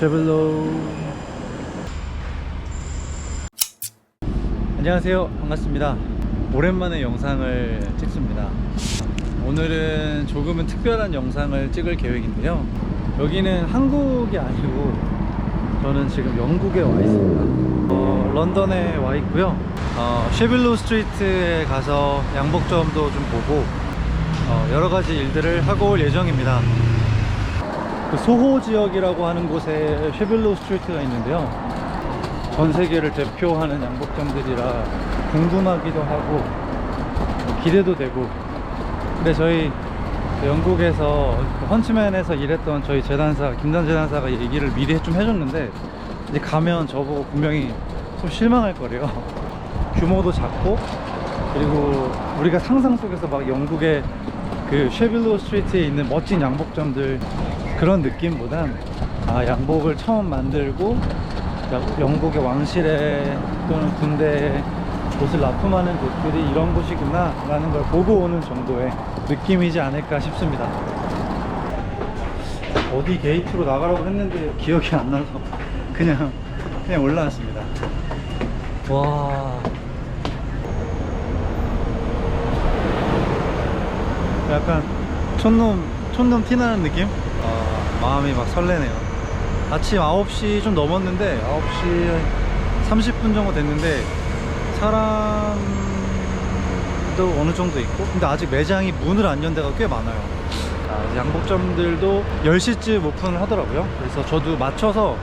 쉐블로 안녕하세요. 반갑습니다. 오랜만에 영상을 찍습니다. 오늘은 조금은 특별한 영상을 찍을 계획인데요. 여기는 한국이 아니고 저는 지금 영국에 와 있습니다. 어, 런던에 와 있고요. 어, 쉐빌로 스트리트에 가서 양복점도 좀 보고 어, 여러 가지 일들을 하고 올 예정입니다 그 소호 지역이라고 하는 곳에 쉐빌로 스트리트가 있는데요. 전 세계를 대표하는 양복점들이라 궁금하기도 하고 기대도 되고. 근데 저희 영국에서 그 헌츠맨에서 일했던 저희 재단사 김단 재단사가 얘기를 미리 좀 해줬는데 이제 가면 저보고 분명히 좀 실망할 거래요. 규모도 작고 그리고 우리가 상상 속에서 막 영국의 그 쉐빌로 스트리트에 있는 멋진 양복점들 그런 느낌보단 아 양복을 처음 만들고 야- 영국의 왕실에 또는 군대에 옷을 납품하는 곳들이 이런 곳이구나 라는 걸 보고 오는 정도의 느낌이지 않을까 싶습니다. 어디 게이트로 나가라고 했는데 기억이 안 나서 그냥 그냥 올라왔습니다. 와. 약간 촌놈 촌놈 티나는 느낌? 아, 마음이 막 설레네요. 아침 9시 좀 넘었는데 9시 30분 정도 됐는데 사람도 어느 정도 있고 근데 아직 매장이 문을 안 연 데가 꽤 많아요. 아, 양복점들도 10시쯤 오픈을 하더라고요. 그래서 저도 맞춰서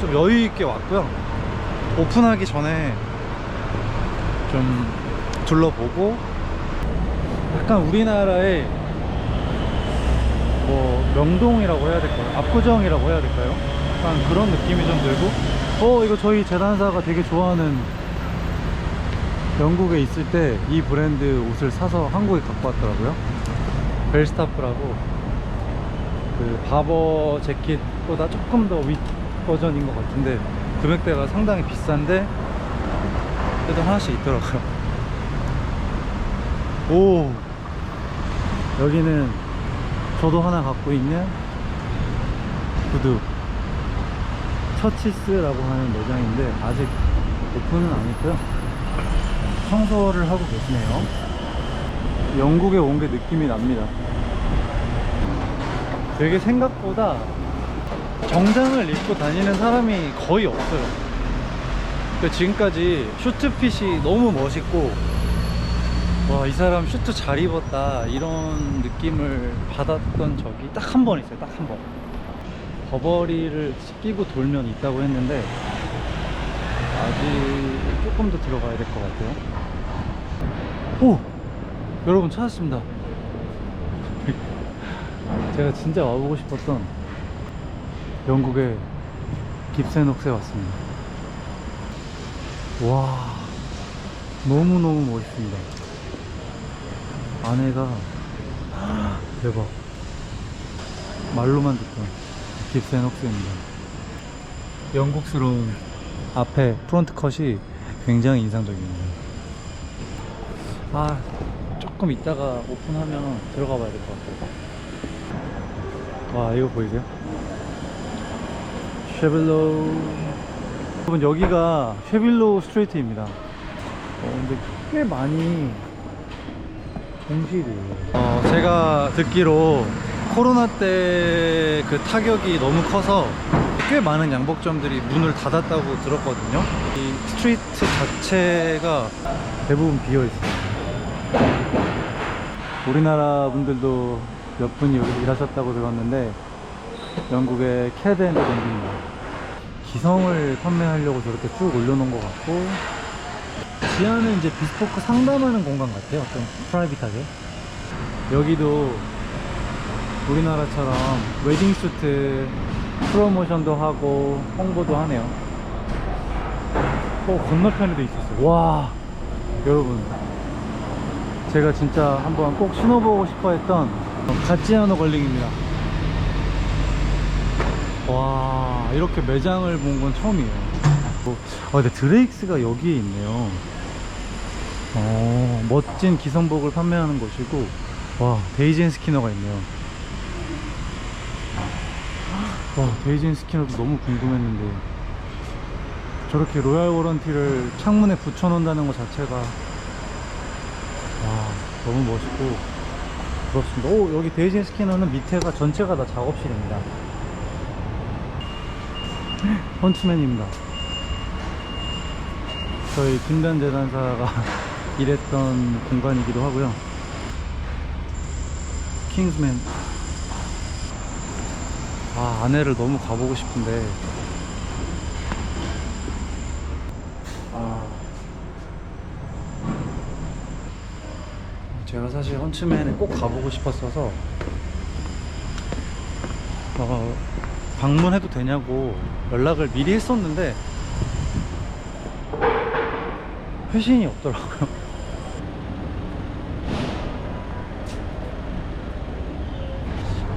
좀 여유 있게 왔고요. 오픈하기 전에 좀 둘러보고 약간 우리나라의 뭐 명동이라고 해야 될까요? 압구정이라고 해야 될까요? 약간 그런 느낌이 좀 들고 어 이거 저희 재단사가 되게 좋아하는 영국에 있을 때 이 브랜드 옷을 사서 한국에 갖고 왔더라고요 벨스타프라고 그 바버 재킷보다 조금 더 윗 버전인 것 같은데 금액대가 상당히 비싼데 그래도 하나씩 있더라고요 오 여기는 저도 하나 갖고 있는 구두. 처치스라고 하는 매장인데 아직 오픈은 안 했고요. 청소를 하고 계시네요. 영국에 온 게 느낌이 납니다. 되게 생각보다 정장을 입고 다니는 사람이 거의 없어요. 그 지금까지 슈트핏이 너무 멋있고 와 이 사람 슈트 잘 입었다. 이런 느낌을 받았던 적이 딱 한 번 있어요 딱 한번. 버버리를 끼고 돌면 있다고 했는데 아직 조금 더 들어가야 될 것 같아요. 오! 여러분 찾았습니다. 제가 진짜 와보고 싶었던 영국의 깁센옥스에 왔습니다. 와 너무너무 멋있습니다 안에가 대박. 말로만 듣던 깁센옥스입니다. 영국스러운 앞에 프론트 컷이 굉장히 인상적입니다. 아 조금 있다가 오픈하면 들어가 봐야 될 것 같아요. 와 이거 보이세요? 쉐빌로우. 여러분 여기가 쉐빌로우 스트리트입니다. 어, 근데 꽤 많이 공실이에요. 어, 제가 듣기로 코로나 때 그 타격이 너무 커서 꽤 많은 양복점들이 문을 닫았다고 들었거든요. 이 스트리트 자체가 대부분 비어 있어요. 우리나라 분들도 몇 분이 여기 일하셨다고 들었는데 영국의 캐드 앤 밴드입니다. 기성을 판매하려고 저렇게 쭉 올려놓은 것 같고 지하는 이제 비스포크 상담하는 공간 같아요. 좀 프라이빗하게. 여기도 우리나라처럼 웨딩슈트 프로모션도 하고 홍보도 하네요. 어, 건너편에도 있었어요. 와, 여러분. 제가 진짜 한번 꼭 신어보고 싶어 했던 가찌아노 걸링입니다. 와, 이렇게 매장을 본 건 처음이에요. 뭐, 아, 근데 드레익스가 여기에 있네요. 어, 멋진 기성복을 판매하는 곳이고, 와, 데이젠 스키너가 있네요. 와 베이징 스키너도 너무 궁금했는데 저렇게 로얄 워런티를 창문에 붙여놓는다는 것 자체가 와 너무 멋있고 부럽습니다. 오 여기 베이징 스키너는 밑에가 전체가 다 작업실입니다. 헌츠맨입니다. 저희 김단 재단사가 일했던 공간이기도 하고요. 킹스맨 아 안에를 너무 가보고 싶은데. 아. 제가 사실 헌츠맨에 꼭 가보고 싶었어서 어, 방문해도 되냐고 연락을 미리 했었는데 회신이 없더라고요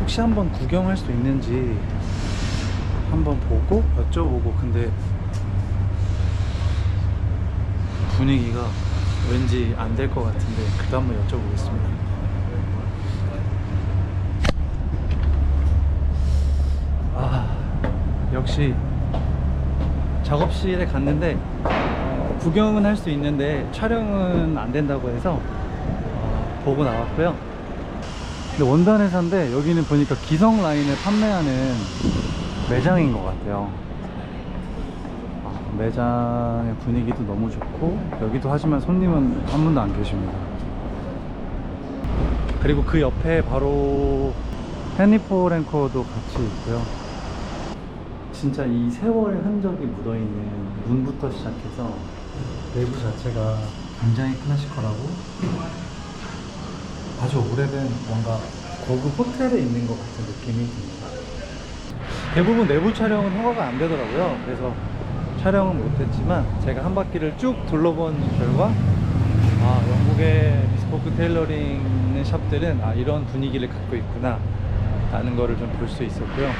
혹시 한번 구경할 수 있는지 한번 보고 여쭤보고 근데 분위기가 왠지 안 될 것 같은데 그도 한번 여쭤보겠습니다. 아 역시 작업실에 갔는데 구경은 할 수 있는데 촬영은 안 된다고 해서 어, 보고 나왔고요. 근데 원단 회사인데 여기는 보니까 기성 라인을 판매하는 매장인 것 같아요. 아, 매장의 분위기도 너무 좋고 여기도 하지만 손님은 한 분도 안 계십니다. 그리고 그 옆에 바로 헤니포 랭커도 같이 있고요. 진짜 이 세월의 흔적이 묻어있는 문부터 시작해서 내부 자체가 굉장히 클래시컬하고 아주 오래된 뭔가 고급 호텔에 있는 것 같은 느낌이 듭니다. 대부분 내부 촬영은 허가가 안 되더라고요. 그래서 촬영은 못했지만 제가 한 바퀴를 쭉 둘러본 결과 아 영국의 비스포크 테일러링 샵들은 아 이런 분위기를 갖고 있구나 라는 거를 좀 볼 수 있었고요.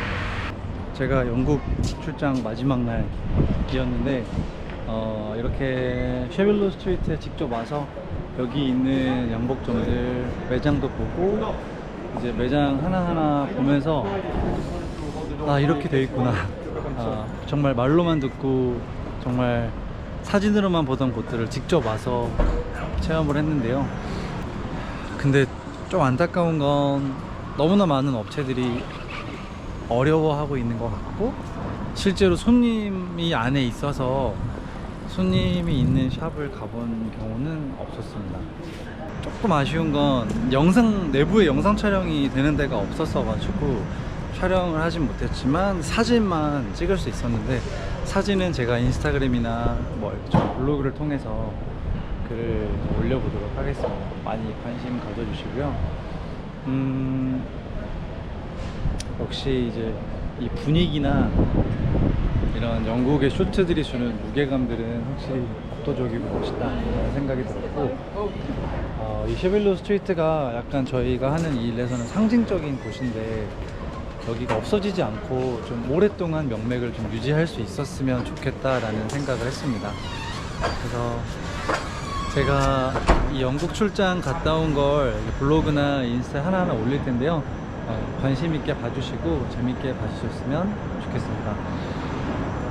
제가 영국 출장 마지막 날이었는데 어, 이렇게 쉐빌로 스트리트에 직접 와서 여기 있는 양복점들 매장도 보고 이제 매장 하나하나 보면서 아 이렇게 돼 있구나. 아, 정말 말로만 듣고 정말 사진으로만 보던 곳들을 직접 와서 체험을 했는데요. 근데 좀 안타까운 건 너무나 많은 업체들이 어려워하고 있는 것 같고 실제로 손님이 안에 있어서 손님이 있는 샵을 가본 경우는 없었습니다. 조금 아쉬운 건 영상 내부에 영상 촬영이 되는 데가 없었어 가지고 촬영을 하진 못했지만 사진만 찍을 수 있었는데 사진은 제가 인스타그램이나 뭐저 블로그를 통해서 글을 올려보도록 하겠습니다. 많이 관심 가져주시고요. 음, 역시 이제 이 분위기나 이런 영국의 쇼트들이 주는 무게감들은 확실히 압도적이고 멋있다는 생각이 들었고 어, 이 쉐빌로 스트리트가 약간 저희가 하는 이 일에서는 상징적인 곳인데 여기가 없어지지 않고 좀 오랫동안 명맥을 좀 유지할 수 있었으면 좋겠다라는 생각을 했습니다. 그래서 제가 이 영국 출장 갔다 온 걸 블로그나 인스타 하나하나 올릴 텐데요. 어, 관심 있게 봐주시고 재밌게 봐주셨으면 좋겠습니다.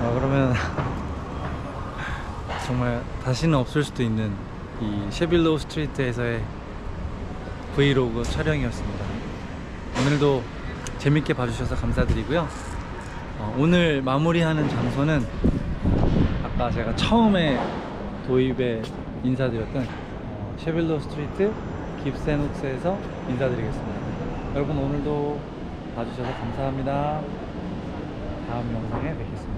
어, 그러면 정말 다시는 없을 수도 있는 이 쉐빌로우 스트리트에서의 브이로그 촬영이었습니다. 오늘도 재밌게 봐주셔서 감사드리고요. 어, 오늘 마무리하는 장소는 아까 제가 처음에 도입에 인사드렸던 어, 쉐빌로 스트리트 깁센욱스에서 인사드리겠습니다. 여러분 오늘도 봐주셔서 감사합니다. 다음 영상에 뵙겠습니다.